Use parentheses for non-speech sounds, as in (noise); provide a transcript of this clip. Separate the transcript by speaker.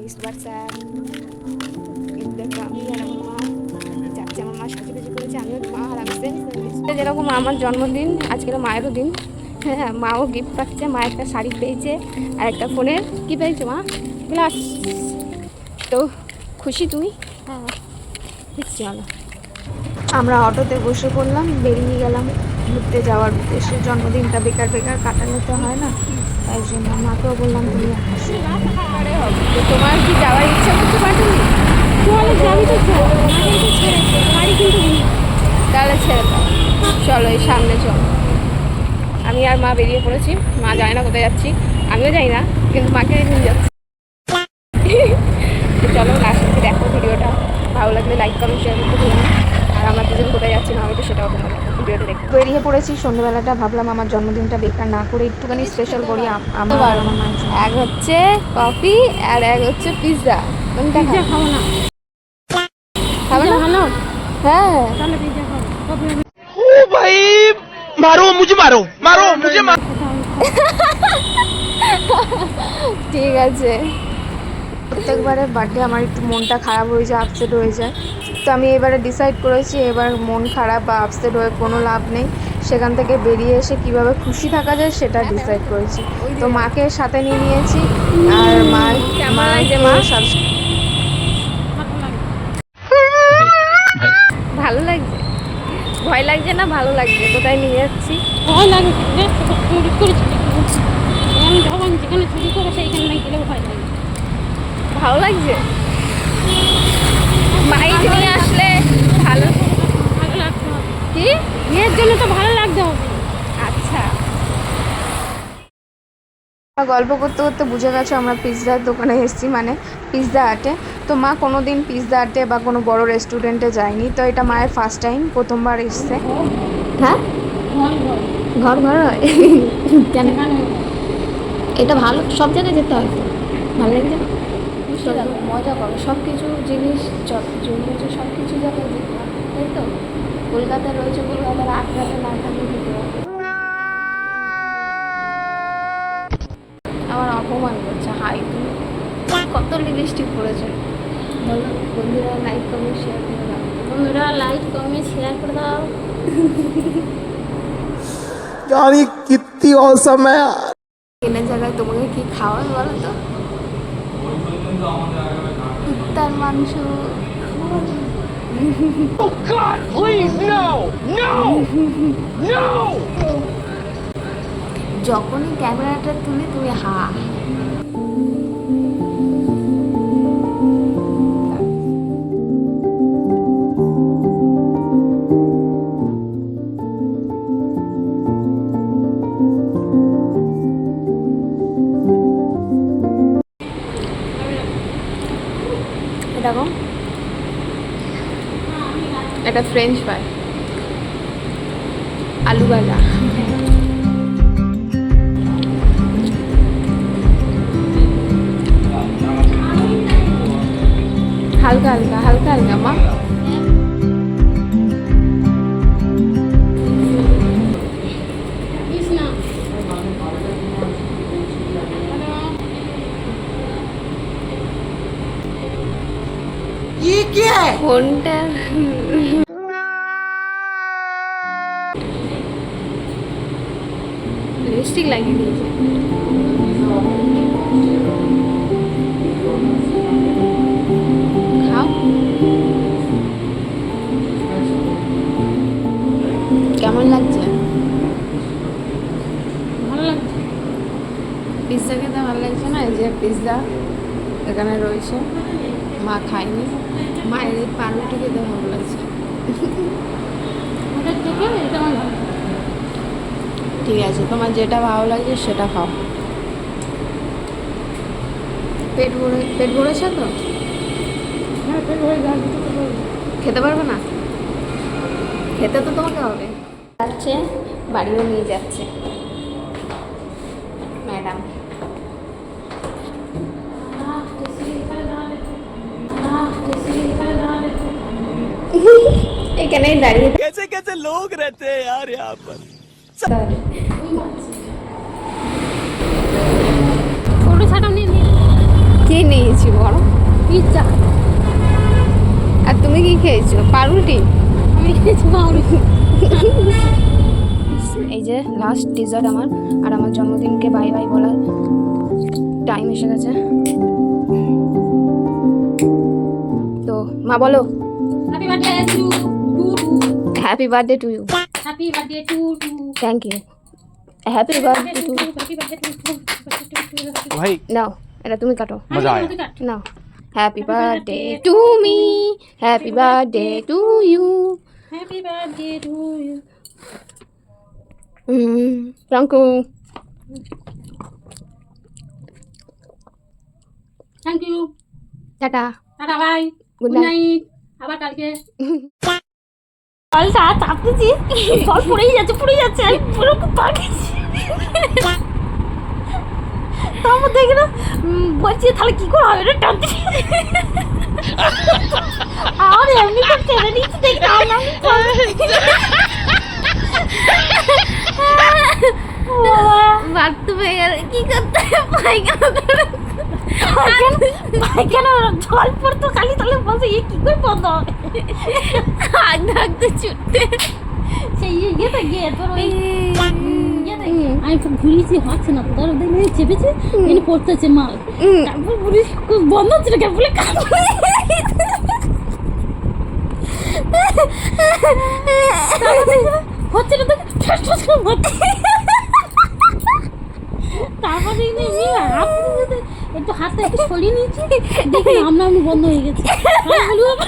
Speaker 1: WhatsApp দেখো আমি আর আমার মা যাচ্ছি আমার মা করেছে আমিও মা আর আমি যেরকম আমার জন্মদিন আজকের মায়েরও দিন। হ্যাঁ মাও গিফট পাচ্ছে মা একটা শাড়ি পেয়েছে আর একটা ফোনের কী পেয়েছে মা? গ্লাস। তো খুশি তুমি? হ্যাঁ। চলো। আমরা অটোতে বসে পড়লাম বেরিয়ে গেলাম। ঘুরতে যাওয়ার উদ্দেশ্যে। জন্মদিনটা বেকার বেকার কাটালে তো হয় না। তাই জন্য মাকেও বললাম তুমি আসো। তোমার কি যাওয়ার ইচ্ছা করতে পারবি তাহলে যাবি তো গাড়ি কিন্তু তাহলে ছেড়ে দাও। চলো এই সামনে চলো। আমি আর মা বেরিয়ে পড়েছি। মা জানে না কোথায় যাচ্ছি। আমিও যাই না কিন্তু মাকে নিয়ে যাচ্ছি তো চলো লাস্ট অব্দি দেখো ভিডিওটা ভালো লাগলে লাইক কমেন্ট শেয়ার করতে ভুলো না আর আমরা দুজন কোথায় যাচ্ছি না হয়তো সেটাও তোমরা ভিডিওটা দেখো দাঁড়িয়ে পড়েছি সন্ধ্যাবেলাটা ভাবলাম আমার জন্মদিনটা বেকার না করে একটুখানি স্পেশাল করি আমার এক হচ্ছে কফি আর এক হচ্ছে পিৎজা হ্যাঁ। ঠিক আছে। প্রত্যেকবারে বার্থডে আমার একটু মনটা খারাপ হয়ে যায় আপসেট হয়ে যায়। তো আমি এবারে ডিসাইড করেছি এবার মন খারাপ বা আপসেট হয়ে কোনো লাভ নেই। সেখান থেকে বেরিয়ে এসে কীভাবে খুশি থাকা যায় সেটা ডিসাইড করেছি। তো মাকে সাথে নিয়ে নিয়েছি আর মা মা যে মা? ভালো লাগছে? ভয় লাগছে না? ভালো লাগছে। কোথায় নিয়ে যাচ্ছি?
Speaker 2: ভয় লাগে চুরি করেছি আমি যখন যেখানে চুরি করে সেইখানে গেলেও ভয় লাগে।
Speaker 1: ভালো লাগছে? বাইক নিয়ে আসলে ভালো
Speaker 2: ভালো লাগতে হবে
Speaker 1: কি?
Speaker 2: বিয়ের জন্য তো ভালো লাগতে হবে।
Speaker 1: আচ্ছা। গল্প করতে করতে বুঝে গেছো আমরা পিৎজার দোকানে এসেছি মানে পিৎজা আটে তো মা কোনো দিন পিৎজা আটে বা কোনো বড় রেস্টুরেন্টে যায়নি তো এটা মায়ের ফার্স্ট টাইম প্রথমবার এসছে। হ্যাঁ? ঘর ঘর। হয় কেন? এটা ভালো সব জায়গায় যেতে হয় তো। ভালো লাগছে মজা করো সব কিছু জিনিস যত রয়েছে সব কিছু জায়গায় যেতে হয় তাই তো কলকাতায় রয়েছে কলকাতার আগ্রাতে না থাকলে যেতে হবে আমার অপমান করছে হাই তুমি কত লিপস্টিক পরেছে বলো বন্ধুরা লাইক কমেন্ট শেয়ার করে দাও
Speaker 2: বন্ধুরা লাইক কমেন্ট শেয়ার করে দাও
Speaker 3: यार ये कितनी औसम है यार
Speaker 1: কেনার জায়গায় তোমাকে কি খাওয়াবে বলো তো কুত্তার মাংস
Speaker 3: Oh God, please no, no, no.
Speaker 1: যখনই ক্যামেরাটা তুলি তুমি হা এটা ফ্রেঞ্চ ফ্রাই আলু ভাজা হালকা হালকা হালকা হালকা মা। ফোনটা লিপস্টিক লাগিয়ে দিয়েছে খাও কেমন লাগছে?
Speaker 2: ভালো লাগছে।
Speaker 1: পিৎজা খেতে ভালো লাগছে না? এই যে পিৎজা এখানে রয়েছে। মা খায়নি মায়ের এই পাউরুটি খেতে ভালো লাগছে। ঠিক আছে তোমার যেটা ভালো লাগছে সেটা খাও। পেট ভরে পেট ভরেছে তো?
Speaker 2: হ্যাঁ তো
Speaker 1: খেতে পারবে না? খেতে তো তোমাকে হবে। যাচ্ছে বাড়িও নিয়ে যাচ্ছে। এখানেই দাঁড়িয়ে
Speaker 3: कैसे कैसे लोग रहते हैं यार यहाँ पर
Speaker 1: থাকতে
Speaker 2: ফটো ছাড়াও নিয়ে নিয়ে
Speaker 1: কি নিয়েছি বড়
Speaker 2: পিৎজা
Speaker 1: আর তুমি কি খেয়েছো পাউরুটি
Speaker 2: আমি খেয়েছি পাউরুটি
Speaker 1: এই যে লাস্ট ডিজার্ট আমার আর আমার জন্মদিনকে বাই বাই বলার টাইম এসে গেছে তো মা বলো
Speaker 2: happy
Speaker 1: birthday to to to
Speaker 2: happy birthday to you
Speaker 1: happy birthday to to thank
Speaker 2: you happy birthday to
Speaker 3: ভাই
Speaker 1: নাও এটা তুমি কাটো।
Speaker 3: মজা আয়।
Speaker 1: নাও happy birthday to me happy birthday to you
Speaker 2: happy birthday to you
Speaker 1: hmm রাঙ্কু
Speaker 2: thank you
Speaker 1: tata
Speaker 2: tata bye good night আবার কালকে। (laughs) জলটা চাপতেছি জল পড়েই যাচ্ছে পড়েই যাচ্ছে। আমি পুরো পাকিছি তার মধ্যে উম, বলছি তাহলে কি করে হবে? টানতে আর এমনি করে টেনে নিচ্ছি দেখি
Speaker 1: বাথরুমে গেলে। কি করতে পায়খানা
Speaker 2: পায়খানা জল পড়তো খালি তাহলে বলছে ইয়ে কি করে বন্ধ হবে? (laughs)
Speaker 1: হাত থাকতে ছুটতে।
Speaker 2: সেই ইয়ে ইয়েতে গিয়ে তোর ওই আমি তো ঘুরিয়েছি হচ্ছে না তো ধরো দেখলে চেপেছে এনে পড়তেছে মাল। তারপর পুলিশ বন্ধ হচ্ছে না কেন বলে হচ্ছে না তো ঠাস ঠাস করে। তারপরে এমনি হাত একটু একটু সরিয়ে নিয়েছি দেখি আমরা আমি বন্ধ হয়ে গেছে। আমি বলি, "ও বাবা,